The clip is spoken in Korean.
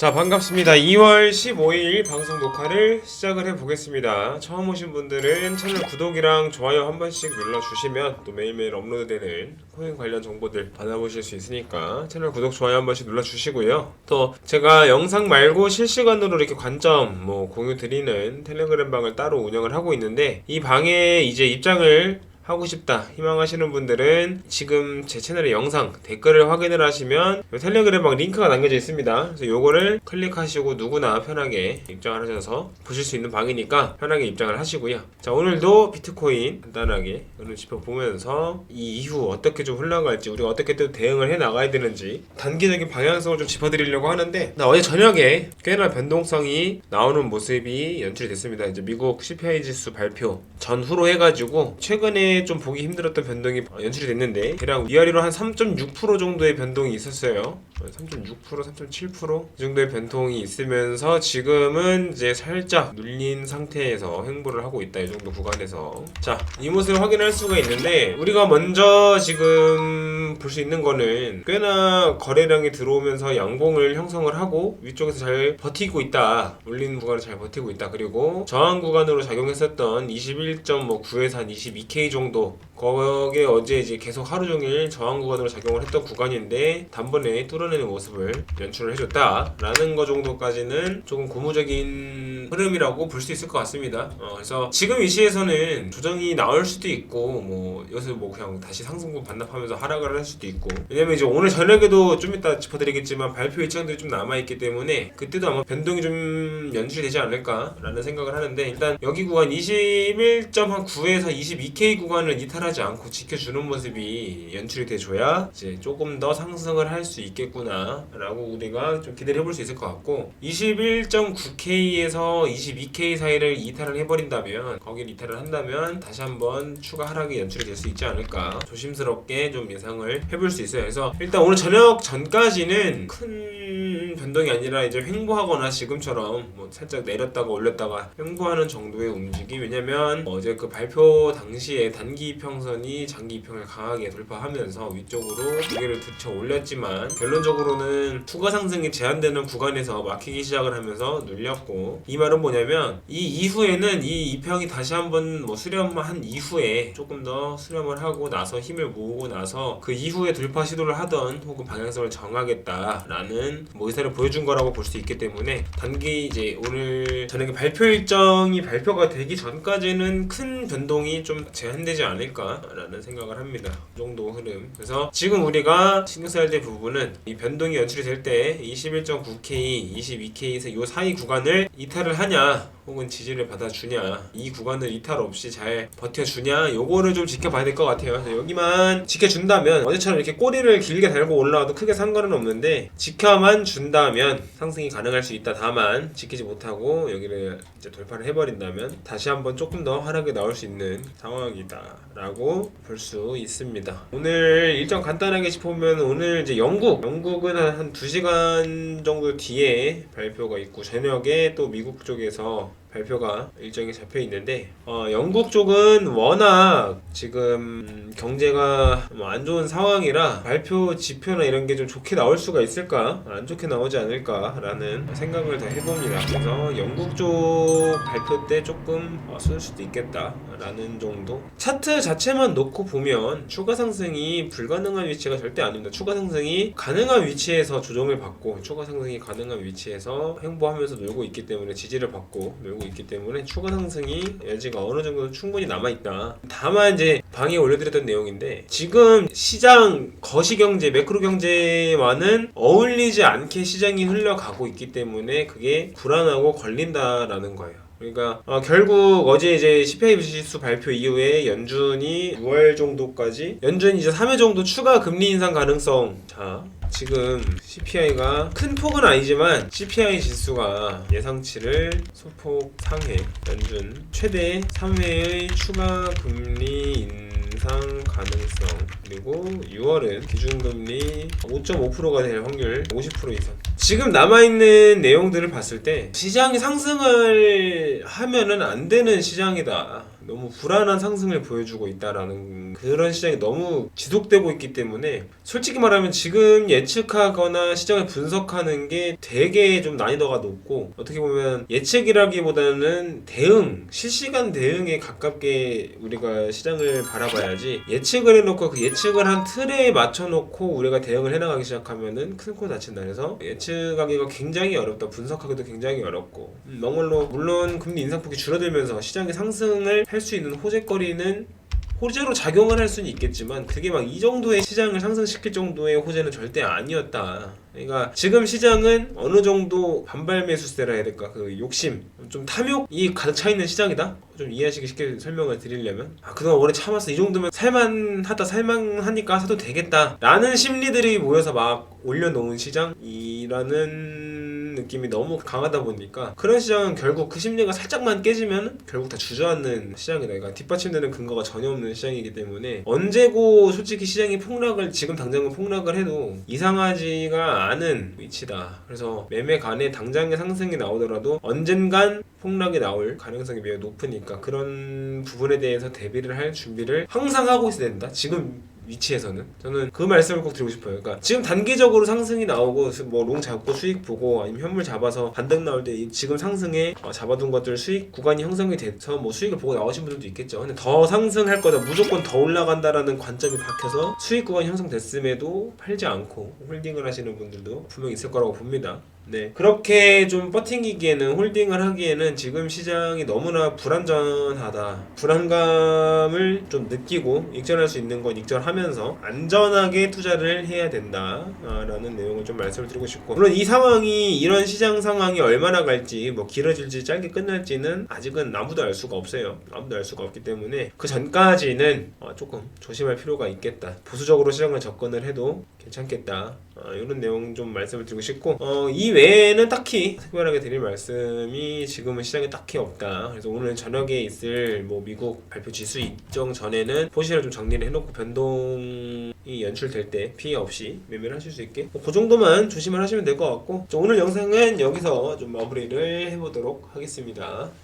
자 반갑습니다. 2월 15일 방송 녹화를 시작을 해보겠습니다. 처음 오신 분들은 채널 구독이랑 좋아요 한 번씩 눌러주시면 또 매일매일 업로드되는 코인 관련 정보들 받아보실 수 있으니까 채널 구독 좋아요 한 번씩 눌러주시고요. 또 제가 영상 말고 실시간으로 이렇게 관점 뭐 공유 드리는 텔레그램 방을 따로 운영을 하고 있는데 이 방에 이제 입장을 하고 싶다 희망하시는 분들은 지금 제 채널의 영상 댓글을 확인을 하시면 요 텔레그램 방 링크가 남겨져 있습니다. 그래서 요거를 클릭하시고 누구나 편하게 입장을 하셔서 보실 수 있는 방이니까 편하게 입장을 하시고요. 자 오늘도 비트코인 간단하게 오늘 짚어보면서 이 이후 어떻게 좀 흘러갈지 우리가 어떻게 또 대응을 해 나가야 되는지 단기적인 방향성을 좀 짚어드리려고 하는데 나 어제 저녁에 꽤나 변동성이 나오는 모습이 연출이 됐습니다. 이제 미국 CPI 지수 발표 전후로 해가지고 최근에 좀 보기 힘들었던 변동이 연출이 됐는데 대략 위아래로 한 3.6% 정도의 변동이 있었어요. 3.6% 3.7%이 정도의 변동이 있으면서 지금은 이제 살짝 눌린 상태에서 횡보를 하고 있다 이 정도 구간에서 자 이 모습을 확인할 수가 있는데 우리가 먼저 지금 볼 수 있는 거는 꽤나 거래량이 들어오면서 양봉을 형성을 하고 위쪽에서 잘 버티고 있다. 올리는 구간을 잘 버티고 있다. 그리고 저항 구간으로 작용했었던 21.9에서 한 22K 정도. 거기에 어제 이제 계속 하루 종일 저항 구간으로 작용을 했던 구간인데 단번에 뚫어내는 모습을 연출을 해줬다라는 거 정도까지는 조금 고무적인 흐름이라고 볼 수 있을 것 같습니다. 어, 그래서 지금 이 시에서는 조정이 나올 수도 있고 뭐 여기서 뭐 그냥 다시 상승분 반납하면서 하락을 할 수도 있고 왜냐면 이제 오늘 저녁에도 좀 이따 짚어드리겠지만 발표 일정들이 좀 남아있기 때문에 그때도 아마 변동이 좀 연출이 되지 않을까라는 생각을 하는데 일단 여기 구간 21.9에서 22K 구간을 이탈하지 않고 지켜주는 모습이 연출이 돼줘야 이제 조금 더 상승을 할 수 있겠구나라고 우리가 좀 기대를 해볼 수 있을 것 같고 21.9K에서 22K 사이를 이탈을 해버린다면 거기를 이탈을 한다면 다시 한번 추가 하락이 연출이 될 수 있지 않을까 조심스럽게 좀 예상을 해볼 수 있어요. 그래서 일단 오늘 저녁 전까지는 큰 변동이 아니라 이제 횡보하거나 지금처럼 뭐 살짝 내렸다가 올렸다가 횡보하는 정도의 움직임. 왜냐면 어제 그 발표 당시에 단기 이평선이 장기 이평을 강하게 돌파하면서 위쪽으로 무게를 들쳐 올렸지만 결론적으로는 추가 상승이 제한되는 구간에서 막히기 시작을 하면서 눌렸고 이 말은 뭐냐면 이 이후에는 이 이평이 다시 한번 뭐 수렴한 이후에 조금 더 수렴을 하고 나서 힘을 모으고 나서 그 이후에 돌파 시도를 하던 혹은 방향성을 정하겠다라는 뭐 의사를 보여준 거라고 볼 수 있기 때문에 단기 이제 오늘 저녁에 발표 일정이 발표가 되기 전까지는 큰 변동이 좀 제한되지 않을까라는 생각을 합니다. 그 정도 흐름. 그래서 지금 우리가 신경 써야 될 부분은 이 변동이 연출이 될 때 21.9K, 22K에서 이 사이 구간을 이탈을 하냐 혹은 지지를 받아주냐 이 구간을 이탈 없이 잘 버텨주냐 요거를 좀 지켜봐야 될 것 같아요 그래서 여기만 지켜준다면 어제처럼 이렇게 꼬리를 길게 달고 올라와도 크게 상관은 없는데 지켜만 준다 면 상승이 가능할 수 있다. 다만 지키지 못하고 여기를 이제 돌파를 해버린다면 다시 한번 조금 더 하락이 나올 수 있는 상황이다 라고 볼 수 있습니다. 오늘 일정 간단하게 짚어보면 오늘 이제 영국 영국은 한, 한 2시간 정도 뒤에 발표가 있고 저녁에 또 미국 쪽에서 발표가 일정이 잡혀 있는데 어, 영국 쪽은 워낙 지금 경제가 뭐 안 좋은 상황이라 발표 지표나 이런 게 좀 좋게 나올 수가 있을까 안 좋게 나오지 않을까라는 생각을 더 해봅니다. 그래서 영국 쪽 발표 때 조금 어, 쓸 수도 있겠다 라는 정도. 차트 자체만 놓고 보면 추가 상승이 불가능한 위치가 절대 아닙니다. 추가 상승이 가능한 위치에서 조정을 받고 추가 상승이 가능한 위치에서 횡보하면서 놀고 있기 때문에 지지를 받고 놀고 있기 때문에 추가 상승이 여지가 어느 정도 충분히 남아 있다. 다만 이제 방에 올려드렸던 내용인데 지금 시장 거시 경제 매크로 경제와는 어울리지 않게 시장이 흘러가고 있기 때문에 그게 불안하고 걸린다라는 거예요. 그러니까 어, 결국 어제 이제 CPI 지수 발표 이후에 연준이 6월 정도까지 연준이 이제 3회 정도 추가 금리 인상 가능성. 자 지금 CPI가 큰 폭은 아니지만 CPI 지수가 예상치를 소폭 상해. 연준 최대 3회의 추가 금리 인상 가능성. 그리고 6월은 기준금리 5.5%가 될 확률 50% 이상 지금 남아있는 내용들을 봤을 때 시장이 상승을 하면은 안 되는 시장이다. 너무 불안한 상승을 보여주고 있다라는 그런 시장이 너무 지속되고 있기 때문에 솔직히 말하면 지금 예측하거나 시장을 분석하는 게 되게 좀 난이도가 높고 어떻게 보면 예측이라기보다는 대응, 실시간 대응에 가깝게 우리가 시장을 바라봐야지 예측을 해놓고 그 예측을 한 틀에 맞춰놓고 우리가 대응을 해나가기 시작하면은 큰코 다친다. 그래서 예측 하기가 굉장히 어렵다. 분석하기도 굉장히 어렵고. 음, 멍울로 물론 금리 인상폭이 줄어들면서 시장의 상승을 할 수 있는 호재거리는 호재로 작용을 할 수는 있겠지만 그게 막 이 정도의 시장을 상승시킬 정도의 호재는 절대 아니었다. 그러니까 지금 시장은 어느 정도 반발 매수세라 해야 될까? 그 욕심. 좀 탐욕이 가득 차 있는 시장이다. 좀 이해하시기 쉽게 설명을 드리려면. 아 그동안 오래 참았어. 이 정도면 살만하다 살만하니까 사도 되겠다라는 심리들이 모여서 막 올려놓은 시장이라는 느낌이 너무 강하다 보니까 그런 시장은 결국 그 심리가 살짝만 깨지면 결국 다 주저앉는 시장이다. 그러니까 뒷받침되는 근거가 전혀 없는 시장이기 때문에 언제고 솔직히 시장이 폭락을 지금 당장은 폭락을 해도 이상하지가 않은 위치다. 그래서 매매 간에 당장의 상승이 나오더라도 언젠간 폭락이 나올 가능성이 매우 높으니까 그런 부분에 대해서 대비를 할 준비를 항상 하고 있어야 된다. 지금 위치에서는 저는 그 말씀을 꼭 드리고 싶어요. 그러니까 지금 단기적으로 상승이 나오고 뭐 롱 잡고 수익 보고 아니면 현물 잡아서 반등 나올 때이 지금 상승에 어, 잡아둔 것들 수익 구간이 형성이 돼서 뭐 수익을 보고 나오신 분들도 있겠죠. 근데 더 상승할 거다 무조건 더 올라간다라는 관점이 박혀서 수익 구간이 형성됐음에도 팔지 않고 홀딩을 하시는 분들도 분명 있을 거라고 봅니다. 네. 그렇게 좀 버팅기기에는 홀딩을 하기에는 지금 시장이 너무나 불안전하다. 불안감을 좀 느끼고 익절할 수 있는 건 익절하면서 안전하게 투자를 해야 된다라는 내용을 좀 말씀을 드리고 싶고. 물론 이 상황이 이런 시장 상황이 얼마나 갈지 뭐 길어질지 짧게 끝날지는 아직은 아무도 알 수가 없어요. 아무도 알 수가 없기 때문에 그 전까지는 어, 조금 조심할 필요가 있겠다. 보수적으로 시장을 접근을 해도 괜찮겠다 어, 이런 내용 좀 말씀을 드리고 싶고 어, 이 외에는 딱히 특별하게 드릴 말씀이 지금은 시장에 딱히 없다. 그래서 오늘 저녁에 있을 뭐 미국 발표 지수 일정 전에는 포지션을 좀 정리를 해놓고 변동이 연출될 때 피해 없이 매매를 하실 수 있게 뭐 그 정도만 조심을 하시면 될 것 같고 자, 오늘 영상은 여기서 좀 마무리를 해보도록 하겠습니다.